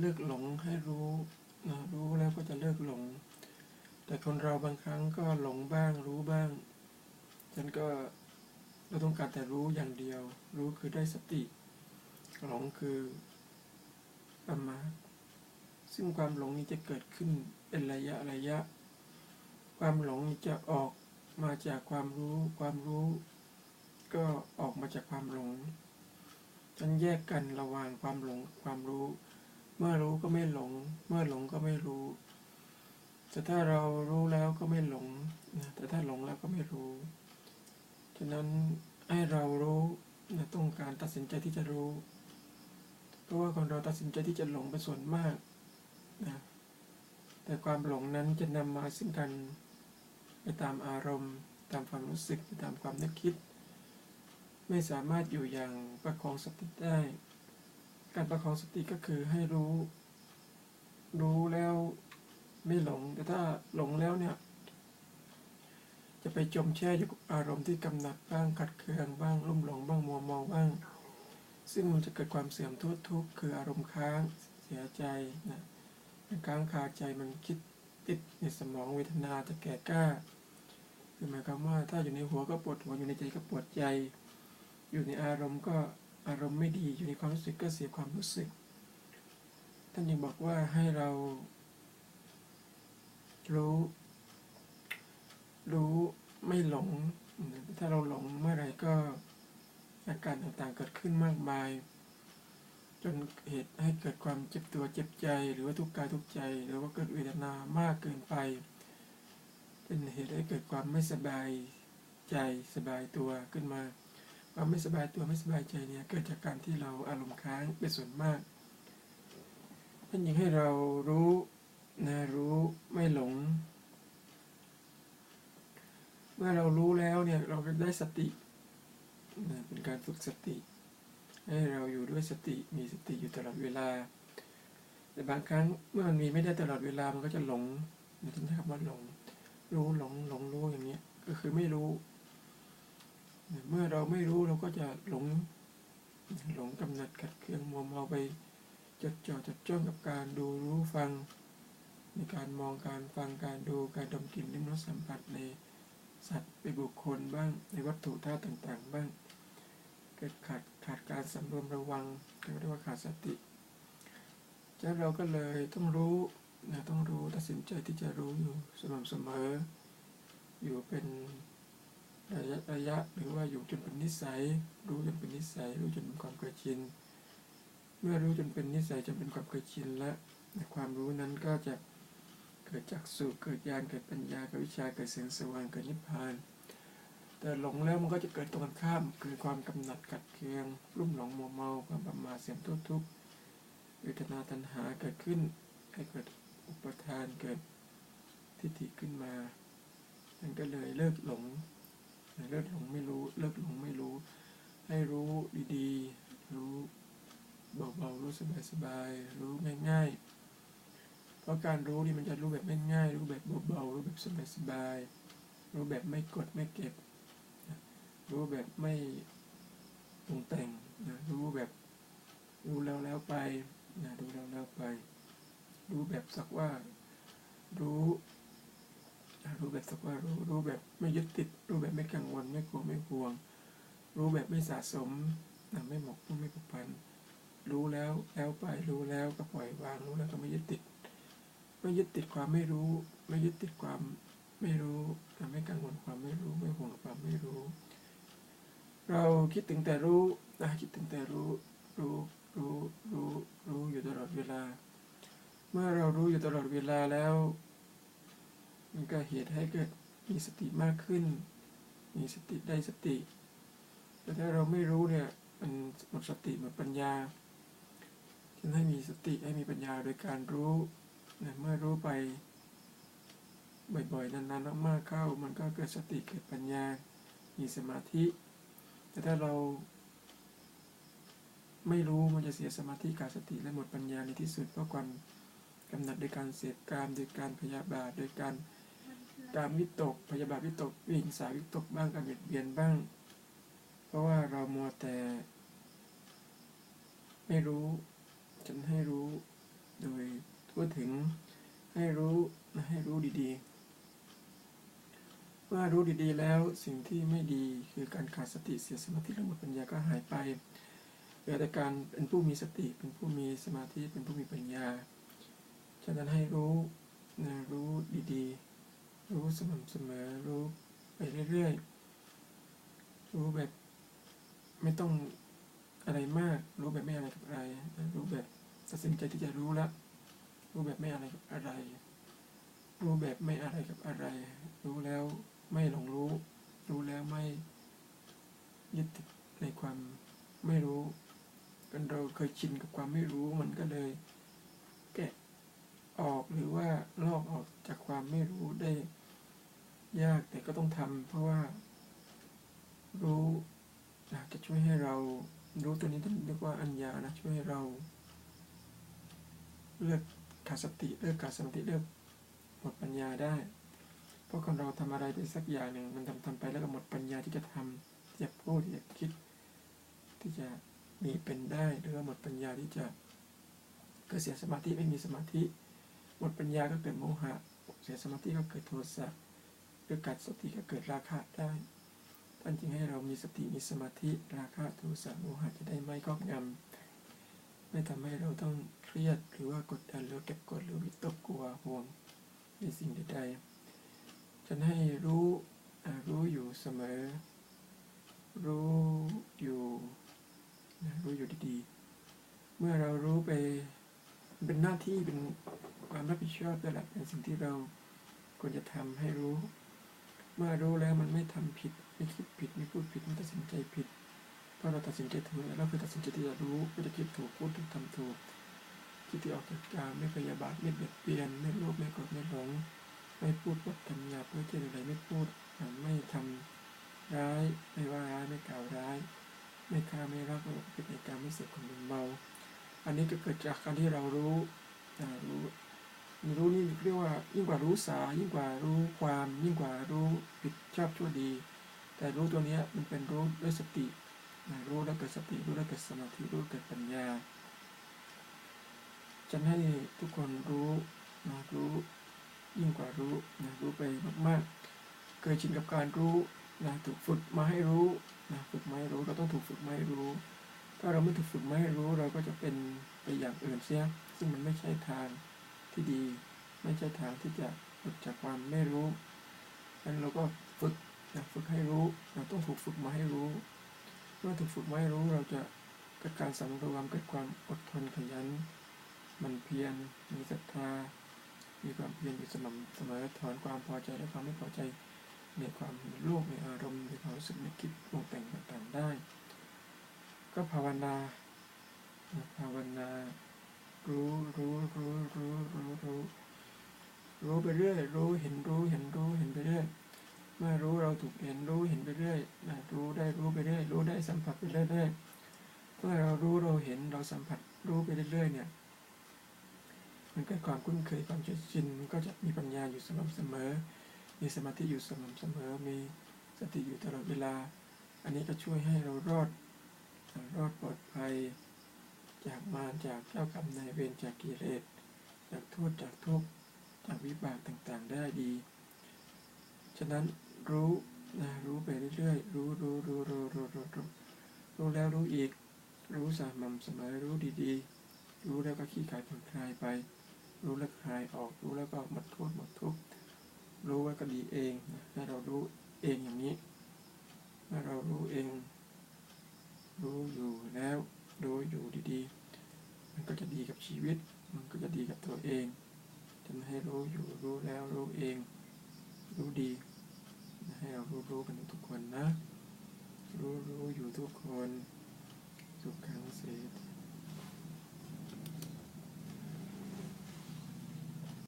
เลิกหลงให้รู้นะรู้แล้วก็จะเลิกหลง แต่คนเราบางครั้งก็หลงบ้างรู้บ้างฉันก็เราต้องการแต่รู้อย่างเดียว รู้คือได้สติ หลงคือประมาทซึ่งความหลงนี้จะเกิดขึ้นเป็นระยะระยะ ความหลงนี้จะออกมาจากความรู้ ความรู้ ก็ออกมาจากความหลงฉันแยกกันระหว่างความหลงความรู้ เมื่อรู้ก็ไม่หลง เมื่อหลงก็ไม่รู้ แต่ถ้าเรารู้แล้วก็ไม่หลงนะแต่ถ้าหลงแล้วก็ไม่รู้ ฉะนั้นให้เรารู้นะต้องการตัดสินใจที่จะรู้ เพราะว่าคนเราตัดสินใจที่จะหลงเป็นส่วนมากนะแต่ความหลงนั้นจะนำมาซึ่งการไปตามอารมณ์ ตามความรู้สึกไปตามความนึกคิด ไม่สามารถอยู่อย่างประคองสติได้ การประคองสติก็คือให้รู้ รู้แล้วไม่หลง แต่ถ้าหลงแล้วเนี่ย จะไปจมแช่อยู่กับอารมณ์ที่กำหนัดบ้างขัดเคืองบ้างรุ่มหลงบ้างมัวเมาบ้าง ซึ่งมันจะเกิดความเสื่อมทุกทุกคืออารมณ์ค้างเสียใจนะมันค้างคาใจมันคิดติดในสมองเวทนาจะแก่กล้าคือหมายความว่าถ้าอยู่ในหัวก็ปวดหัวอยู่ในใจก็ปวดใจ อยู่ในอารมณ์ก็ อารมณ์ไม่ดีอยู่ในความรู้สึกก็เสียความรู้สึก ท่านยังบอกว่าให้เรา รู้ รู้ไม่หลง ถ้าเราหลงเมื่อไรก็อาการต่างๆเกิดขึ้นมากมาย จนเหตุให้เกิดความเจ็บตัวเจ็บใจ หรือว่าทุกข์กายทุกข์ใจ หรือว่าเกิดเวทนามากเกินไป เป็นเหตุให้เกิดความไม่สบายใจสบายตัวขึ้นมา ความไม่สบายตัวไม่สบายใจเนี่ยเกิดจากการที่เราอารมณ์ค้างเป็นส่วนมากท่านยังให้เรารู้นะรู้ไม่หลง เมื่อเรารู้แล้วเนี่ยเราก็ได้สตินะเป็นการฝึกสติ ให้เราอยู่ด้วยสติมีสติอยู่ตลอดเวลา แต่บางครั้งเมื่อมันมีไม่ได้ตลอดเวลามันก็จะหลงนะท่านใช้คำว่าหลง รู้หลงหลงรู้อย่างเนี้ยก็คือไม่รู้ เมื่อเราไม่รู้เราก็จะหลงหลงกำหนัดขัดเคืองมัวเมาไปจดจ่อจดจ้องกับการดูรู้ฟัง ในการมองการฟังการดูการดมกลิ่นลิ้มรสสัมผัสในสัตว์ไปบุคคลบ้างในวัตถุธาตุต่าง ๆ บ้าง เกิดขาดขาดการสำรวมระวังเรียกว่าขาดสติฉะนั้นเราก็เลยต้องรู้นะต้องรู้ตัดสินใจที่จะรู้อยู่สม่ำเสมอ อยู่เป็น ระยะระยะหรือว่าอยู่จนเป็นนิสัย รู้จนเป็นนิสัย รู้จนเป็นความเคยชิน เมื่อรู้จนเป็นนิสัยจนเป็นความเคยชินแล้วความรู้นั้นก็จะเกิดจากสุเกิดญาณเกิดปัญญาเกิดวิชาเกิดแสงสว่างเกิดนิพพาน แต่หลงแล้วมันก็จะเกิดตรงกันข้ามคือความกำหนัดกัดเคืองรุ่มหลงมัวเมาความประมาทเสียมทุกทุกข์เวทนาตัณหาเกิดขึ้นให้เกิดอุปทานเกิดทิฏฐิขึ้นมามันก็เลยเลิกหลง เลิกหลงไม่รู้ เลิกหลงไม่รู้ ให้รู้ดีๆ รู้เบาๆ รู้สบายๆ รู้ง่ายๆ เพราะการรู้นี่มันจะรู้แบบง่ายๆ รู้แบบเบาๆ รู้แบบสบายๆ รู้แบบไม่กดไม่เก็บ รู้แบบไม่ปรุงแต่งนะรู้แบบรู้แล้วแล้วไปนะรู้แล้วแล้วไป รู้แบบสักว่ารู้รู้แบบสัก ว่ารู้รู้แบบไม่ยึดติด รู้แบบไม่กังวล ไม่กลัวไม่ห่วง รู้แบบไม่สะสมนะไม่หมกไม่ผูกพัน รู้แล้วแล้วไปรู้แล้วก็ปล่อยวางรู้แล้วก็ไม่ยึดติด ไม่ยึดติดความไม่รู้ ไม่ยึดติดความไม่รู้ไม่กังวลความไม่รู้ไม่ห่วงความไม่รู้ เราคิดถึงแต่รู้นะคิดถึงแต่รู้รู้รู้รู้รู้อยู่ตลอดเวลา เมื่อเรารู้อยู่ตลอดเวลาแล้ว มันก็เหตุให้เกิดมีสติมากขึ้น มีสติได้สติ แต่ถ้าเราไม่รู้เนี่ยมันหมดสติหมดปัญญาจึงให้มีสติให้มีปัญญาโดยการรู้นะเมื่อรู้ไป บ่อยๆนานๆมากๆเข้า มันก็เกิดสติเกิดปัญญา มีสมาธิ แต่ถ้าเรา ไม่รู้มันจะเสียสมาธิขาดสติและหมดปัญญาในที่สุดเพราะความกำหนัดโดยการเสพกามโดยการพยาบาทโดยการ การวิตก พยาบาทวิตกวิหิงสาวิตกบ้างการเบียดเบียนบ้าง เพราะว่าเรามัวแต่ ไม่รู้ฉันให้รู้ โดยทั่วถึงให้รู้ให้รู้ดีๆ เมื่อรู้ดีๆแล้วสิ่งที่ไม่ดีคือการขาดสติเสียสมาธิและหมดปัญญาก็หายไปเหลือแต่การเป็นผู้มีสติเป็นผู้มีสมาธิเป็นผู้มีปัญญาฉะนั้นให้รู้นะรู้ดีๆ รู้สม่ำเสมอรู้ไปเรื่อยๆ รู้แบบไม่ต้องอะไรมาก รู้แบบไม่อะไรกับอะไร รู้แบบตัดสินใจที่จะรู้แล้วรู้แบบไม่อะไรกับอะไร รู้แบบไม่อะไรกับอะไร รู้แล้วไม่หลงรู้ รู้แล้วไม่ยึดติดในความไม่รู้กันเราเคยชินกับความไม่รู้มันก็เลย แกะออกหรือว่าลอกออกจากความไม่รู้ได้ ยากแต่ก็ต้องทำเพราะว่า รู้จะช่วยให้เรา รู้ตัวนี้ท่านเรียกว่าอัญญานะช่วยให้เรา เลือกขาดสติเลือกขาดสมาธิเลือกหมดปัญญาได้ เพราะคนเราทำอะไรไปสักอย่างหนึ่งมันทำทำไปแล้วก็หมดปัญญาที่จะทำที่จะพูดที่จะคิด ที่จะมีเป็นได้หรือว่าหมดปัญญาที่จะเกิดเสียสมาธิไม่มีสมาธิ หมดปัญญาก็เกิดโมหะ เสียสมาธิก็เกิดโทสะ รือกัดสติก็เกิดราคะได้ ท่านจึงให้เรามีสติมีสมาธิราคะโทสะโมหะจะได้ไม่ครอบงำไม่ทำให้เราต้องเครียดหรือว่ากดดันหรือเก็บกดหรือวิตกกลัวห่วงในสิ่งใดๆฉันให้รู้รู้อยู่เสมอ รู้อยู่รู้อยู่ดีๆ เมื่อเรารู้ไปเป็นหน้าที่เป็นความรับผิดชอบด้วแหละเป็นสิ่งที่เราควรจะทำให้รู้ เมื่อรู้แล้วมันไม่ทำผิด ไม่คิดผิด ไม่พูดผิด ไม่ตัดสินใจผิด เพราะเราตัดสินใจถูกแล้วเราคือตัดสินใจที่จะรู้ไม่จะคิดถูกพูดถูกทำถูกคิดที่ออกจากกามไม่พยาบาทไม่เบียดเบียนไม่โลภไม่โกรธไม่หลงไม่พูดปดคำหยาบไม่เจรอะไรไม่พูดไม่ทำร้ายไม่ว่าร้ายไม่กล่าวร้าย ไม่ฆ่าไม่รักไม่ผิดในการไม่เสพคนมึนเมา อันนี้ก็เกิดจากการที่เรารู้อ่ารู้ รู้นี่เรียกว่ายิ่งกว่ารู้สายิ่งกว่ารู้ความ ยิ่งกว่ารู้ผิดชอบชั่วดี แต่รู้ตัวนี้มันเป็นรู้ด้วยสติรู้แล้วเกิดสติรู้แล้วเกิดสมาธิรู้ด้วเกิดปัญญาฉันให้ทุกคนรู้นะรู้ยิ่งกว่ารู้นะรู้ไปมากๆ เคยชินกับการรู้นะถูกฝึกมาให้รู้นะฝึกมาให้รู้เราต้องถูกฝึกมาให้รู้ ถ้าเราไม่ถูกฝึกมาให้รู้เราก็จะเป็นไปอย่างอื่นเสีย ซึ่งมันไม่ใช่ทาง ที่ดี ไม่ใช่ทางที่จะหลุดจากความไม่รู้ดังนั้นเราก็ฝึกนะฝึกให้รู้เราต้องถูกฝึกมาให้รู้เมื่อถูกฝึกมาให้รู้เราจะเกิดการสำรวมเกิดความอดทนขยัน มันเพียรมีศรัทธา มีความเพียรอยู่สม่ำเสมอถอนความพอใจและความไม่พอใจในความโลภในอารมณ์ในความรู้สึกในคิดปรุงแต่งต่างๆได้ ก็ภาวนาภาวนา รู้รู้รู้รู้รู้รู้รู้ไปเรื่อยรู้เห็นรู้เห็นรู้เห็นไปเรื่อยเมื่อรู้เราถูกเห็นรู้เห็นไปเรื่อยรู้ได้รู้ไปเรื่อยรู้ได้สัมผัสไปเรื่อยเมื่อเรารู้เราเห็นเราสัมผัสรู้ไปเรื่อยเนี่ยมันเกิดความคุ้นเคยความเฉยชินมันก็จะมีปัญญาอยู่สม่ำเสมอ มีสมาธิอยู่สม่ำเสมอ มีสติอยู่ตลอดเวลา อันนี้ก็ช่วยให้เรารอดรอดปลอดภัย จากมารจากเจ้ากรรมนายเวรจากกิเลสจากโทษจากทุกข์จากวิบากต่างๆได้ดี ฉะนั้นรู้นะรู้ไปเรื่อยๆ รู้รู้รู้รู้รู้รู้รู้รู้แล้วรู้อีก รู้สม่ำเสมอรู้ดีๆ รู้แล้วก็ขี้ขายผ่อนคลายไป รู้แล้วคลายออกรู้แล้วก็หมดโทษหมดทุกข์รู้ว่าก็ดีเองนะให้เรารู้เองอย่างนี้เมื่อเรารู้เอง รู้อยู่แล้ว รู้อยู่ดีๆ มันก็จะดีกับชีวิต มันก็จะดีกับตัวเองจะให้รู้อยู่รู้แล้วรู้เอง รู้ดี ให้เรารู้รู้กันทุกคนนะ รู้รู้อยู่ทุกคน สุขขังเสถี